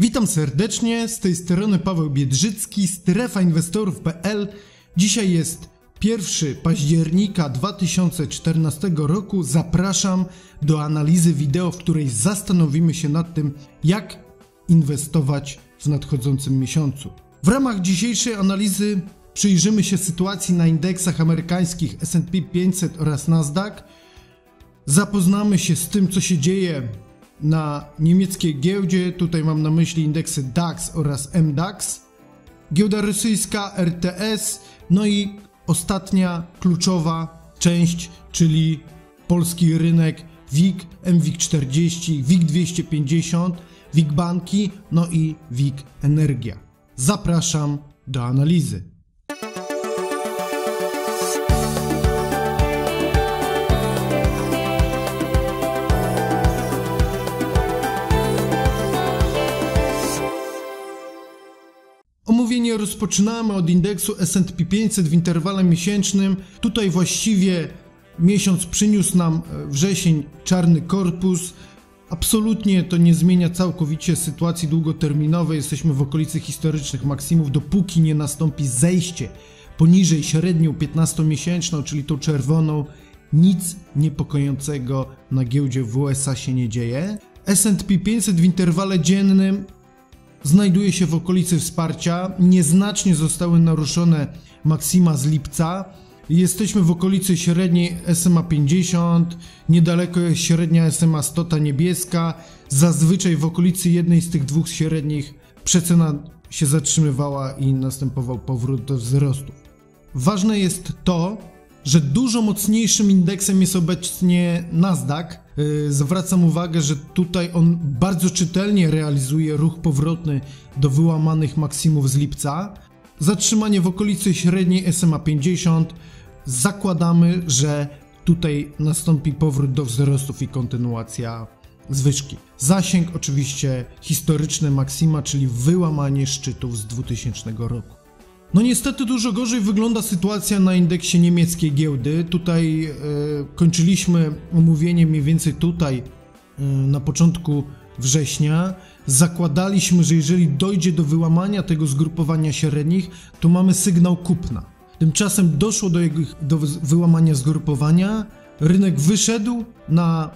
Witam serdecznie, z tej strony Paweł Biedrzycki, strefainwestorów.pl. Dzisiaj jest 1 października 2014 roku. Zapraszam do analizy wideo, w której zastanowimy się nad tym, jak inwestować w nadchodzącym miesiącu. W ramach dzisiejszej analizy przyjrzymy się sytuacji na indeksach amerykańskich S&P 500 oraz Nasdaq. Zapoznamy się z tym, co się dzieje na niemieckiej giełdzie. Tutaj mam na myśli indeksy DAX oraz MDAX. Giełda rosyjska RTS, no i ostatnia kluczowa część, czyli polski rynek WIG, MWIG 40, WIG 250, WIG Banki, no i WIG Energia. Zapraszam do analizy. Omówienie rozpoczynamy od indeksu S&P 500 w interwale miesięcznym. Tutaj właściwie miesiąc przyniósł nam e, wrzesień czarny korpus. Absolutnie to nie zmienia całkowicie sytuacji długoterminowej. Jesteśmy w okolicy historycznych maksimów, dopóki nie nastąpi zejście poniżej średnią 15-miesięczną, czyli tą czerwoną. Nic niepokojącego na giełdzie w USA się nie dzieje. S&P 500 w interwale dziennym znajduje się w okolicy wsparcia. Nieznacznie zostały naruszone maksima z lipca. Jesteśmy w okolicy średniej SMA 50, niedaleko jest średnia SMA 100 ta niebieska. Zazwyczaj w okolicy jednej z tych dwóch średnich przecena się zatrzymywała i następował powrót do wzrostu. Ważne jest to, że dużo mocniejszym indeksem jest obecnie Nasdaq. Yy, zwracam uwagę, że tutaj on bardzo czytelnie realizuje ruch powrotny do wyłamanych maksimów z lipca. Zatrzymanie w okolicy średniej SMA 50. Zakładamy, że tutaj nastąpi powrót do wzrostów i kontynuacja zwyżki. Zasięg oczywiście historyczne maksima, czyli wyłamanie szczytów z 2000 roku. No niestety dużo gorzej wygląda sytuacja na indeksie niemieckiej giełdy. Tutaj e, kończyliśmy omówienie mniej więcej tutaj e, na początku września. Zakładaliśmy, że jeżeli dojdzie do wyłamania tego zgrupowania średnich, to mamy sygnał kupna. Tymczasem doszło do, jego, do wyłamania zgrupowania, rynek wyszedł na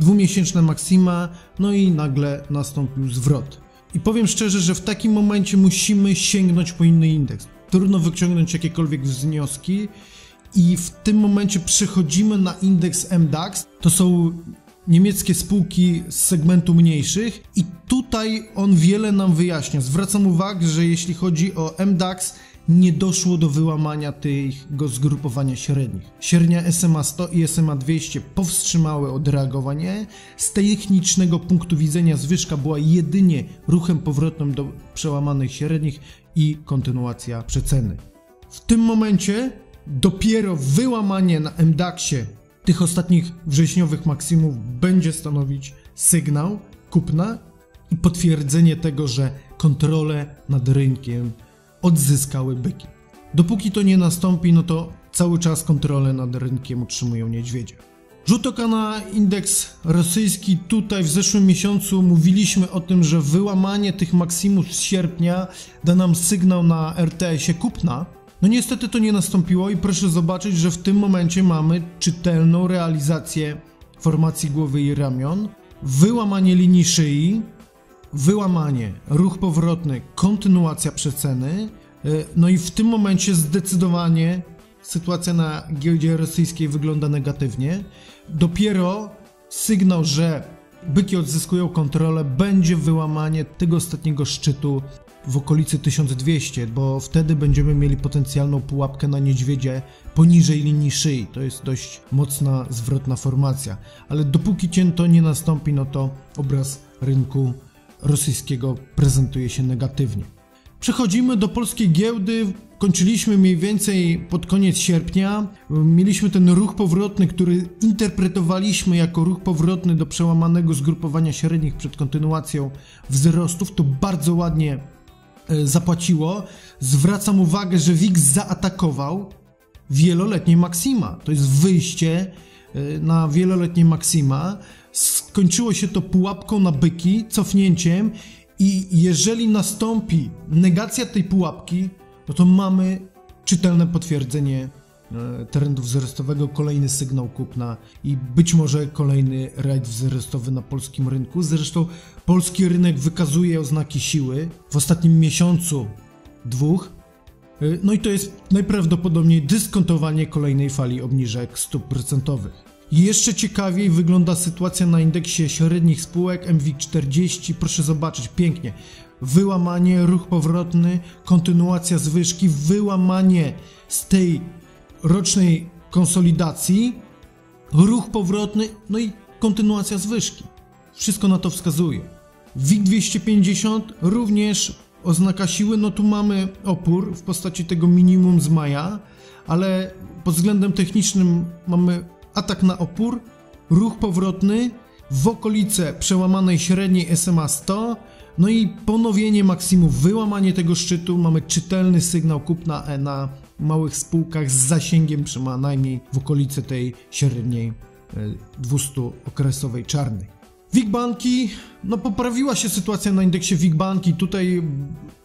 dwumiesięczne maksima, no i nagle nastąpił zwrot. I powiem szczerze, że w takim momencie musimy sięgnąć po inny indeks trudno wyciągnąć jakiekolwiek wnioski i w tym momencie przechodzimy na indeks MDAX. To są niemieckie spółki z segmentu mniejszych i tutaj on wiele nam wyjaśnia. Zwracam uwagę, że jeśli chodzi o MDAX, nie doszło do wyłamania tego zgrupowania średnich. Średnia SMA 100 i SMA 200 powstrzymały odreagowanie. Z technicznego punktu widzenia zwyżka była jedynie ruchem powrotnym do przełamanych średnich i kontynuacja przeceny. W tym momencie dopiero wyłamanie na MDAXie tych ostatnich wrześniowych maksimów będzie stanowić sygnał kupna i potwierdzenie tego, że kontrolę nad rynkiem odzyskały byki. Dopóki to nie nastąpi, no to cały czas kontrolę nad rynkiem utrzymują niedźwiedzie. Rzut oka na indeks rosyjski. Tutaj w zeszłym miesiącu mówiliśmy o tym, że wyłamanie tych maksimów z sierpnia da nam sygnał na RTS-ie kupna. No niestety to nie nastąpiło i proszę zobaczyć, że w tym momencie mamy czytelną realizację formacji głowy i ramion, wyłamanie linii szyi, wyłamanie, ruch powrotny, kontynuacja przeceny. E, no i w tym momencie zdecydowanie sytuacja na giełdzie rosyjskiej wygląda negatywnie. Dopiero sygnał, że byki odzyskują kontrolę, będzie wyłamanie tego ostatniego szczytu w okolicy 1200, bo wtedy będziemy mieli potencjalną pułapkę na niedźwiedzie poniżej linii szyi. To jest dość mocna, zwrotna formacja. Ale dopóki cięto nie nastąpi, no to obraz rynku rosyjskiego prezentuje się negatywnie. Przechodzimy do polskiej giełdy. Kończyliśmy mniej więcej pod koniec sierpnia. Mieliśmy ten ruch powrotny, który interpretowaliśmy jako ruch powrotny do przełamanego zgrupowania średnich przed kontynuacją wzrostów. To bardzo ładnie e, zapłaciło. Zwracam uwagę, że WIX zaatakował wieloletnie maksima. To jest wyjście e, na wieloletnie maksima. Skończyło się to pułapką na byki, cofnięciem I jeżeli nastąpi negacja tej pułapki, no to mamy czytelne potwierdzenie e, trendu wzrostowego, kolejny sygnał kupna i być może kolejny rajd wzrostowy na polskim rynku. Zresztą polski rynek wykazuje oznaki siły w ostatnim miesiącu, dwóch. E, no i to jest najprawdopodobniej dyskontowanie kolejnej fali obniżek stóp procentowych. Jeszcze ciekawiej wygląda sytuacja na indeksie średnich spółek MWIG40. Proszę zobaczyć, pięknie. Wyłamanie, ruch powrotny, kontynuacja zwyżki, wyłamanie z tej rocznej konsolidacji, ruch powrotny, no i kontynuacja zwyżki. Wszystko na to wskazuje. WIG 250 również oznaka siły, no tu mamy opór w postaci tego minimum z maja, ale pod względem technicznym mamy atak na opór, ruch powrotny w okolice przełamanej średniej SMA 100, no i ponowienie maksimum, wyłamanie tego szczytu, mamy czytelny sygnał kupna E na małych spółkach z zasięgiem przynajmniej w okolicy tej średniej 200 e, czarnej. WIG Banki, no poprawiła się sytuacja na indeksie WIG Banki. Tutaj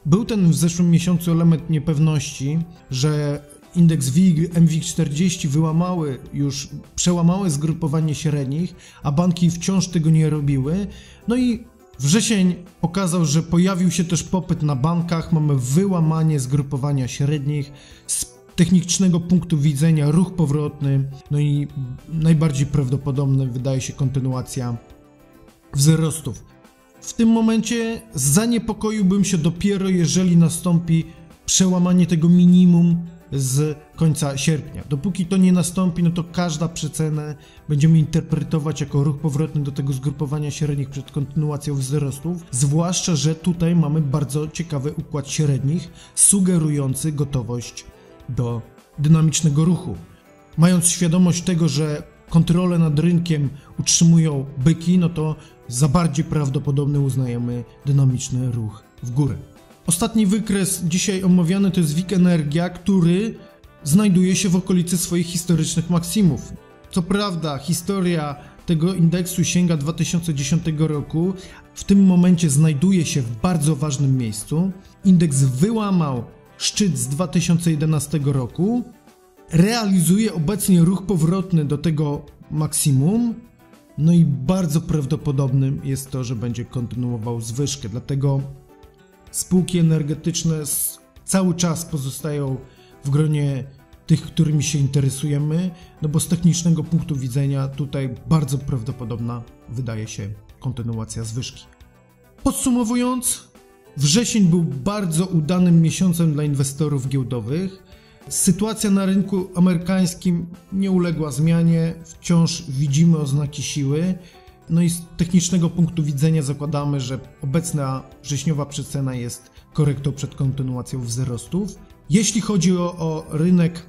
był ten w zeszłym miesiącu element niepewności, że indeks WIG, MWIG40 wyłamały już, przełamały zgrupowanie średnich, a banki wciąż tego nie robiły. No i wrzesień pokazał, że pojawił się też popyt na bankach, mamy wyłamanie zgrupowania średnich, z technicznego punktu widzenia ruch powrotny, no i najbardziej prawdopodobne wydaje się kontynuacja wzrostów. W tym momencie zaniepokoiłbym się dopiero, jeżeli nastąpi przełamanie tego minimum z końca sierpnia. Dopóki to nie nastąpi, no to każda przecenę będziemy interpretować jako ruch powrotny do tego zgrupowania średnich przed kontynuacją wzrostów, zwłaszcza, że tutaj mamy bardzo ciekawy układ średnich, sugerujący gotowość do dynamicznego ruchu. Mając świadomość tego, że kontrolę nad rynkiem utrzymują byki, no to za bardziej prawdopodobny uznajemy dynamiczny ruch w górę. Ostatni wykres dzisiaj omawiany to jest WIG Energia, który znajduje się w okolicy swoich historycznych maksimów. Co prawda, historia tego indeksu sięga 2010 roku. W tym momencie znajduje się w bardzo ważnym miejscu. Indeks wyłamał szczyt z 2011 roku. Realizuje obecnie ruch powrotny do tego maksimum. No i bardzo prawdopodobnym jest to, że będzie kontynuował zwyżkę. Dlatego spółki energetyczne cały czas pozostają w gronie tych, którymi się interesujemy, no bo z technicznego punktu widzenia tutaj bardzo prawdopodobna wydaje się kontynuacja zwyżki. Podsumowując, wrzesień był bardzo udanym miesiącem dla inwestorów giełdowych. Sytuacja na rynku amerykańskim nie uległa zmianie, wciąż widzimy oznaki siły. No i z technicznego punktu widzenia zakładamy, że obecna wrześniowa przecena jest korektą przed kontynuacją wzrostów. Jeśli chodzi o, o rynek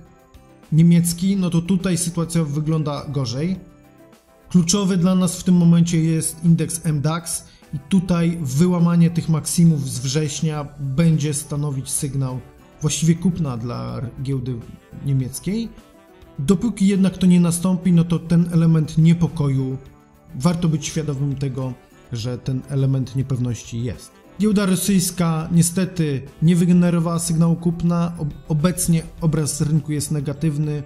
niemiecki, no to tutaj sytuacja wygląda gorzej. Kluczowy dla nas w tym momencie jest indeks MDAX i tutaj wyłamanie tych maksimów z września będzie stanowić sygnał właściwie kupna dla giełdy niemieckiej. Dopóki jednak to nie nastąpi, no to ten element niepokoju warto być świadomym tego, że ten element niepewności jest. Giełda rosyjska niestety nie wygenerowała sygnału kupna, obecnie obraz rynku jest negatywny,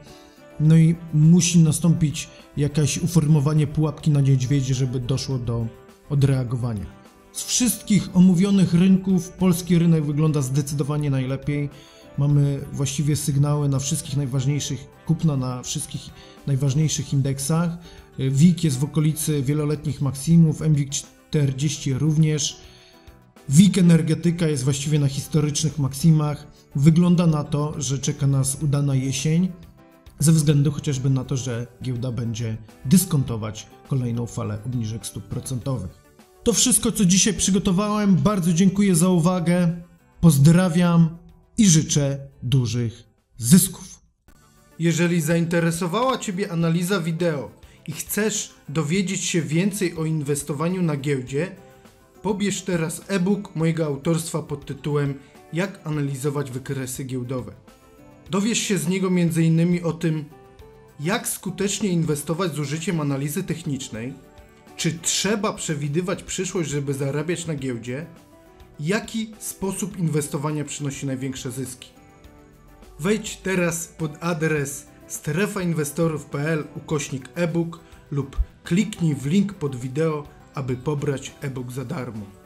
no i musi nastąpić jakieś uformowanie pułapki na niedźwiedzie, żeby doszło do odreagowania. Z wszystkich omówionych rynków polski rynek wygląda zdecydowanie najlepiej. Mamy właściwie sygnały na wszystkich najważniejszych kupna na wszystkich najważniejszych indeksach. WIG jest w okolicy wieloletnich maksimów, MWIG 40 również. WIG energetyka jest właściwie na historycznych maksimach. Wygląda na to, że czeka nas udana jesień, ze względu chociażby na to, że giełda będzie dyskontować kolejną falę obniżek stóp procentowych. To wszystko, co dzisiaj przygotowałem. Bardzo dziękuję za uwagę. Pozdrawiam i życzę dużych zysków. Jeżeli zainteresowała Ciebie analiza wideo i chcesz dowiedzieć się więcej o inwestowaniu na giełdzie, pobierz teraz e-book mojego autorstwa pod tytułem Jak analizować wykresy giełdowe. Dowiesz się z niego m.in. o tym, jak skutecznie inwestować z użyciem analizy technicznej, czy trzeba przewidywać przyszłość, żeby zarabiać na giełdzie, jaki sposób inwestowania przynosi największe zyski. Wejdź teraz pod adres strefainwestorów.pl ukośnik e-book lub kliknij w link pod wideo, aby pobrać e-book za darmo.